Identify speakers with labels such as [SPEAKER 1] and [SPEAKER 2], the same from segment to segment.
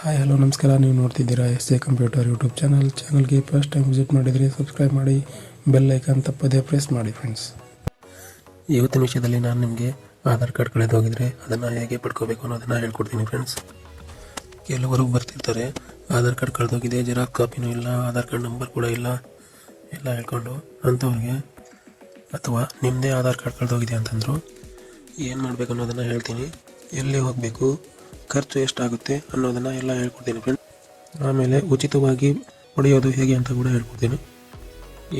[SPEAKER 1] Hi hello ನಮಸ್ಕಾರ. ನೀವು ನೋಡ್ತಿದ್ದೀರಾ S A computer YouTube channel ಚಾನಲ್ಗೆ ಫಸ್ಟ್ ಟೈಮ್ ವಿಸಿಟ್ ಮಾಡಿದರೆ ಸಬ್ಸ್ಕ್ರೈಬ್ ಮಾಡಿ ಬೆಲ್ ಐಕಾನ್ ತಪ್ಪದೇ ಪ್ರೆಸ್ ಮಾಡಿ ಫ್ರೆಂಡ್ಸ್ ಇವತ್ತಿನ ವಿಷಯದಲ್ಲಿ ನಾನು ನಿಮಗೆ ಆಧಾರ್ ಕಾರ್ಡ್ ಕಳೆದೋಗಿದ್ರೆ ಅದನ್ನು ಹೇಗೆ ಪಡ್ಕೋಬೇಕು ಅನ್ನೋದನ್ನು ಹೇಳ್ಕೊಡ್ತೀನಿ ಫ್ರೆಂಡ್ಸ್ ಕೆಲವರು ಬರ್ತಿರ್ತಾರೆ, ಆಧಾರ್ ಕಾರ್ಡ್ ಕಳೆದೋಗಿದೆ ಜೆರಾಕ್ಸ್ ಕಾಪಿನೂ ಇಲ್ಲ, ಆಧಾರ್ ಕಾರ್ಡ್ ನಂಬರ್ ಕೂಡ ಇಲ್ಲ, ಎಲ್ಲ ಹೇಳ್ಕೊಂಡು ಅಂಥವ್ರಿಗೆ, ಅಥವಾ ನಿಮ್ಮದೇ ಆಧಾರ್ ಕಾರ್ಡ್ ಕಳೆದೋಗಿದೆ ಅಂತಂದರು ಏನು ಮಾಡಬೇಕು ಅನ್ನೋದನ್ನು ಹೇಳ್ತೀನಿ. ಎಲ್ಲಿ ಹೋಗಬೇಕು? ಖರ್ಚು ಎಷ್ಟಾಗುತ್ತೆ ಅನ್ನೋದನ್ನು ಎಲ್ಲ ಹೇಳ್ಕೊಡ್ತೀನಿ ಫ್ರೆಂಡ್ ಆಮೇಲೆ ಉಚಿತವಾಗಿ ಪಡೆಯೋದು ಹೇಗೆ ಅಂತ ಕೂಡ ಹೇಳ್ಕೊಡ್ತೀನಿ.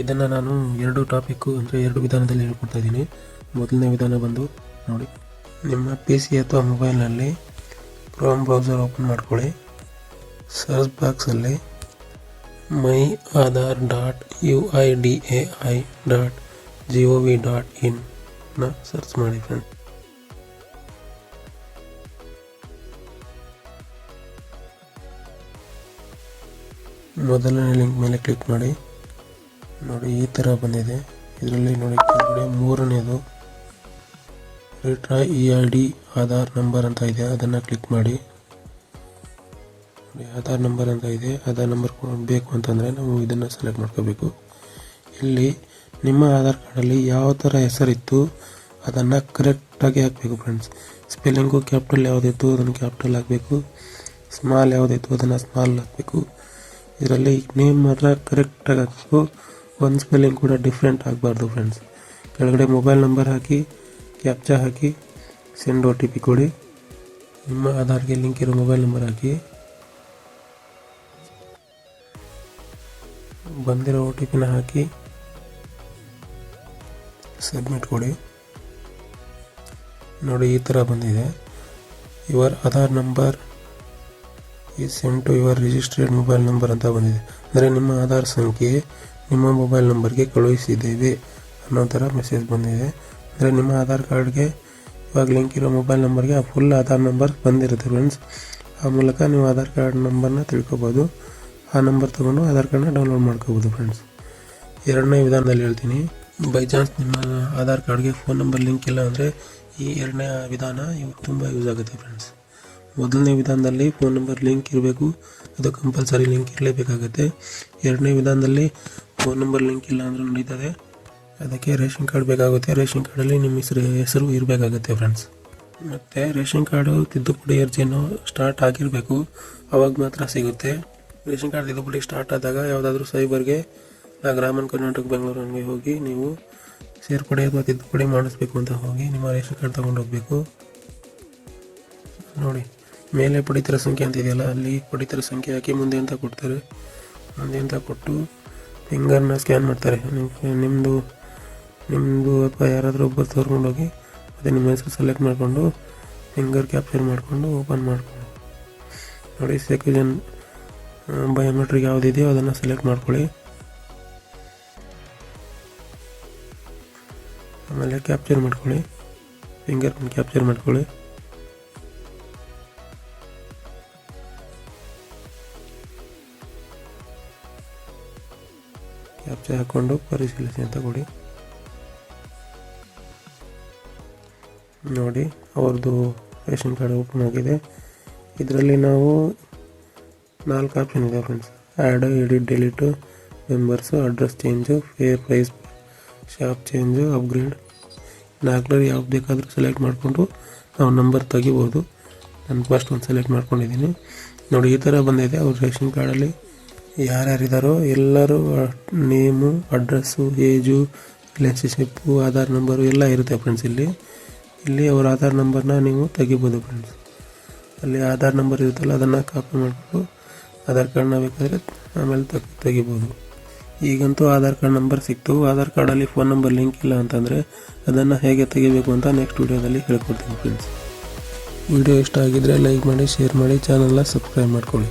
[SPEAKER 1] ಇದನ್ನು ನಾನು ಎರಡು ಟಾಪಿಕ್ಕು ಅಂದರೆ ಎರಡು ವಿಧಾನದಲ್ಲಿ ಹೇಳ್ಕೊಡ್ತಾ ಇದ್ದೀನಿ. ಮೊದಲನೇ ವಿಧಾನ ಬಂದು ನೋಡಿ. ನಿಮ್ಮ ಪಿ ಸಿ ಅಥವಾ ಮೊಬೈಲ್ನಲ್ಲಿ ಕ್ರೋಮ್ ಬ್ರೌಸರ್ ಓಪನ್ ಮಾಡ್ಕೊಳ್ಳಿ. ಸರ್ಚ್ ಬಾಕ್ಸಲ್ಲಿ my Aadhaar dot U I D A I dot G O V dot ಇನ್ನ ಸರ್ಚ್ ಮಾಡಿ ಫ್ರೆಂಡ್ ಮೊದಲನೇ ಲಿಂಕ್ ಮೇಲೆ ಕ್ಲಿಕ್ ಮಾಡಿ. ನೋಡಿ, ಈ ಥರ ಬಂದಿದೆ. ಇದರಲ್ಲಿ ನೋಡಿ ಕೆಳಗಡೆ ಮೂರನೇದು retrieve E I D Aadhaar number ಅಂತ ಇದೆ. ಅದನ್ನು ಕ್ಲಿಕ್ ಮಾಡಿ. ನೋಡಿ, ಆಧಾರ್ ನಂಬರ್ ಅಂತ ಇದೆ. ಆಧಾರ್ ನಂಬರ್ ಬೇಕು ಅಂತಂದರೆ ನಾವು ಇದನ್ನು ಸೆಲೆಕ್ಟ್ ಮಾಡ್ಕೋಬೇಕು. ಇಲ್ಲಿ ನಿಮ್ಮ ಆಧಾರ್ ಕಾರ್ಡಲ್ಲಿ ಯಾವ ಥರ ಹೆಸರಿತ್ತು ಅದನ್ನು ಕರೆಕ್ಟಾಗಿ ಹಾಕಬೇಕು ಫ್ರೆಂಡ್ಸ್ ಸ್ಪೆಲ್ಲಿಂಗು ಕ್ಯಾಪಿಟಲ್ ಯಾವುದಿತ್ತು ಅದನ್ನು ಕ್ಯಾಪಿಟಲ್ ಹಾಕಬೇಕು. ಸ್ಮಾಲ್ ಯಾವುದಿತ್ತು ಅದನ್ನು ಸ್ಮಾಲ್ ಹಾಕಬೇಕು. ಇದರಲ್ಲಿ ನೇಮ್ ಮಾತ್ರ ಕರೆಕ್ಟಾಗಿ ಹಾಕಬೇಕು ಒಂದು ಸ್ಪೆಲ್ಲಿಂಗ್ ಕೂಡ ಡಿಫ್ರೆಂಟ್ ಆಗಬಾರ್ದು ಫ್ರೆಂಡ್ಸ್ ಕೆಳಗಡೆ ಮೊಬೈಲ್ ನಂಬರ್ ಹಾಕಿ ಕ್ಯಾಪ್ಚಾ ಹಾಕಿ ಸೆಂಡ್ ಒ ಟಿ ಪಿ ಕೊಡಿ. ನಿಮ್ಮ ಆಧಾರ್ಗೆ ಲಿಂಕ್ ಇರೋ ಮೊಬೈಲ್ ನಂಬರ್ ಹಾಕಿ. ಬಂದಿರೋ ಒ ಟಿ ಪಿನ ಹಾಕಿ ಸಬ್ಮಿಟ್ ಕೊಡಿ. ನೋಡಿ ಈ ಥರ ಬಂದಿದೆ. Your Aadhaar number is sent to your registered mobile number ಅಂತ ಬಂದಿದೆ. ಅಂದರೆ ನಿಮ್ಮ ಆಧಾರ್ ಸಂಖ್ಯೆ ನಿಮ್ಮ ಮೊಬೈಲ್ ನಂಬರ್ಗೆ ಕಳುಹಿಸಿದ್ದೇವೆ ಅನ್ನೋ ಥರ ಮೆಸೇಜ್ ಬಂದಿದೆ. ಅಂದರೆ ನಿಮ್ಮ ಆಧಾರ್ ಕಾರ್ಡ್ಗೆ ಇವಾಗ ಲಿಂಕ್ ಇರೋ ಮೊಬೈಲ್ ನಂಬರ್ಗೆ ಆ ಫುಲ್ ಆಧಾರ್ ನಂಬರ್ ಬಂದಿರುತ್ತೆ ಫ್ರೆಂಡ್ಸ್ ಆ ಮೂಲಕ ನೀವು ಆಧಾರ್ ಕಾರ್ಡ್ ನಂಬರ್ನ ತಿಳ್ಕೊಬೋದು. ಆ ನಂಬರ್ ತೊಗೊಂಡು ಆಧಾರ್ ಕಾರ್ಡ್ನ ಡೌನ್ಲೋಡ್ ಮಾಡ್ಕೋಬೋದು ಫ್ರೆಂಡ್ಸ್ ಎರಡನೇ ವಿಧಾನದಲ್ಲಿ ಹೇಳ್ತೀನಿ. ಬೈ ಚಾನ್ಸ್ ನಿಮ್ಮ ಆಧಾರ್ ಕಾರ್ಡ್ಗೆ ಫೋನ್ ನಂಬರ್ ಲಿಂಕ್ ಇಲ್ಲ ಅಂದರೆ ಈ ಎರಡನೇ ವಿಧಾನ ಇವಾಗ ತುಂಬ ಯೂಸ್ ಆಗುತ್ತೆ ಫ್ರೆಂಡ್ಸ್ ಮೊದಲನೇ ವಿಧಾನದಲ್ಲಿ ಫೋನ್ ನಂಬರ್ ಲಿಂಕ್ ಇರಬೇಕು. ಅದು ಕಂಪಲ್ಸರಿ ಲಿಂಕ್ ಇರಲೇಬೇಕಾಗುತ್ತೆ. ಎರಡನೇ ವಿಧಾನದಲ್ಲಿ ಫೋನ್ ನಂಬರ್ ಲಿಂಕ್ ಇಲ್ಲ ಅಂದರೂ ನಡೀತದೆ. ಅದಕ್ಕೆ ರೇಷನ್ ಕಾರ್ಡ್ ಬೇಕಾಗುತ್ತೆ. ರೇಷನ್ ಕಾರ್ಡಲ್ಲಿ ನಿಮ್ಮ ಹೆಸರು ಹೆಸರು ಇರಬೇಕಾಗುತ್ತೆ ಫ್ರೆಂಡ್ಸ್. ಮತ್ತು ರೇಷನ್ ಕಾರ್ಡು ತಿದ್ದುಪಡಿ ಅರ್ಜಿಯನ್ನು ಸ್ಟಾರ್ಟ್ ಆಗಿರಬೇಕು. ಅವಾಗ ಮಾತ್ರ ಸಿಗುತ್ತೆ. ರೇಷನ್ ಕಾರ್ಡ್ ತಿದ್ದುಪಡಿ ಸ್ಟಾರ್ಟ್ ಆದಾಗ ಯಾವುದಾದ್ರೂ ಸೈಬರ್ಗೆ ಗ್ರಾಮೀಣ ಕರ್ನಾಟಕ ಬೆಂಗಳೂರಿಗೆ ಹೋಗಿ ನೀವು ಸೇರ್ಪಡೆ ಅಥವಾ ತಿದ್ದುಪಡಿ ಮಾಡಿಸ್ಬೇಕು ಅಂತ ಹೋಗಿ ನಿಮ್ಮ ರೇಷನ್ ಕಾರ್ಡ್ ತೊಗೊಂಡು ಹೋಗಬೇಕು. ನೋಡಿ. ಮೇಲೆ ಪಡಿತರ ಸಂಖ್ಯೆ ಅಂತ ಇದೆಯಲ್ಲ, ಅಲ್ಲಿ ಪಡಿತರ ಸಂಖ್ಯೆ ಹಾಕಿ ಮುಂದೆ ಅಂತ ಕೊಡ್ತಾರೆ. ಮುಂದೆ ಅಂತ ಕೊಟ್ಟು ಫಿಂಗರ್ನ ಸ್ಕ್ಯಾನ್ ಮಾಡ್ತಾರೆ. ನಿಮ್ಮ- ನಿಮ್ಮದು ನಿಮ್ಮದು ಅಥವಾ ಯಾರಾದರೂ ಒಬ್ಬರು ತೋರ್ಕೊಂಡೋಗಿ ಮತ್ತು ನಿಮ್ಮ ಹೆಸರು ಸೆಲೆಕ್ಟ್ ಮಾಡಿಕೊಂಡು ಫಿಂಗರ್ ಕ್ಯಾಪ್ಚರ್ ಮಾಡಿಕೊಂಡು ಓಪನ್ ಮಾಡಿಕೊಂಡು ನೋಡಿ ಸೆಕ್ಯೂಜನ್ ಬಯೋಮೆಟ್ರಿಕ್ ಯಾವುದಿದೆಯೋ ಅದನ್ನು ಸೆಲೆಕ್ಟ್ ಮಾಡ್ಕೊಳ್ಳಿ. ಆಮೇಲೆ ಕ್ಯಾಪ್ಚರ್ ಮಾಡ್ಕೊಳ್ಳಿ. ಫಿಂಗರ್ ಕ್ಯಾಪ್ಚರ್ ಮಾಡ್ಕೊಳ್ಳಿ. ಕ್ಯಾಪ್ಚರ್ ಹಾಕ್ಕೊಂಡು ಪರಿಶೀಲಿಸಿ ಅಂತ ಕೊಡಿ. ನೋಡಿ, ಅವ್ರದ್ದು ರೇಷನ್ ಕಾರ್ಡ್ ಓಪನ್ ಆಗಿದೆ. ಇದರಲ್ಲಿ ನಾವು ನಾಲ್ಕು ಆಪ್ಷನ್ ಇದೆ friends. Add edit, delete, members, address change, fair, price, shop change, upgrade. ನಾಲ್ಕರಲ್ಲಿ ಯಾವ್ದು ಬೇಕಾದರೂ ಸೆಲೆಕ್ಟ್ ಮಾಡಿಕೊಂಡು ನಾವು ನಂಬರ್ ತೆಗಿಬೋದು. ನಾನು ಫಸ್ಟ್ ಒಂದು ಸೆಲೆಕ್ಟ್ ಮಾಡ್ಕೊಂಡಿದ್ದೀನಿ. ನೋಡಿ, ಈ ಥರ ಬಂದಿದೆ. ಅವ್ರ ರೇಷನ್ ಕಾರ್ಡಲ್ಲಿ ಯಾರ್ಯಾರಿದ್ದಾರೋ ಎಲ್ಲರೂ name, address, age relationship Aadhaar number ಎಲ್ಲ ಇರುತ್ತೆ ಫ್ರೆಂಡ್ಸ್ ಇಲ್ಲಿ. ಇಲ್ಲಿ ಅವ್ರ ಆಧಾರ್ ನಂಬರ್ನ ನೀವು ತೆಗಿಬೋದು ಫ್ರೆಂಡ್ಸ್ ಅಲ್ಲಿ ಆಧಾರ್ ನಂಬರ್ ಇರುತ್ತಲ್ಲ, ಅದನ್ನು ಕಾಪಿ ಮಾಡಿಕೊಂಡು ಆಧಾರ್ ಕಾರ್ಡ್ನ ಬೇಕಾದರೆ ಆಮೇಲೆ ತೆಗ್, ತೆಗಿಬೋದು. ಈಗಂತೂ ಆಧಾರ್ ಕಾರ್ಡ್ ನಂಬರ್ ಸಿಕ್ತು. ಆಧಾರ್ ಕಾರ್ಡಲ್ಲಿ ಫೋನ್ ನಂಬರ್ ಲಿಂಕ್ ಇಲ್ಲ ಅಂತಂದರೆ ಅದನ್ನು ಹೇಗೆ ತೆಗಿಬೇಕು ಅಂತ ನೆಕ್ಸ್ಟ್ ವೀಡಿಯೋದಲ್ಲಿ ಹೇಳ್ಕೊಡ್ತೀನಿ ಫ್ರೆಂಡ್ಸ್ ವಿಡಿಯೋ ಇಷ್ಟ ಆಗಿದ್ರೆ ಲೈಕ್ ಮಾಡಿ ಶೇರ್ ಮಾಡಿ ಚಾನಲ್ನ ಸಬ್ಸ್ಕ್ರೈಬ್ ಮಾಡ್ಕೊಳ್ಳಿ.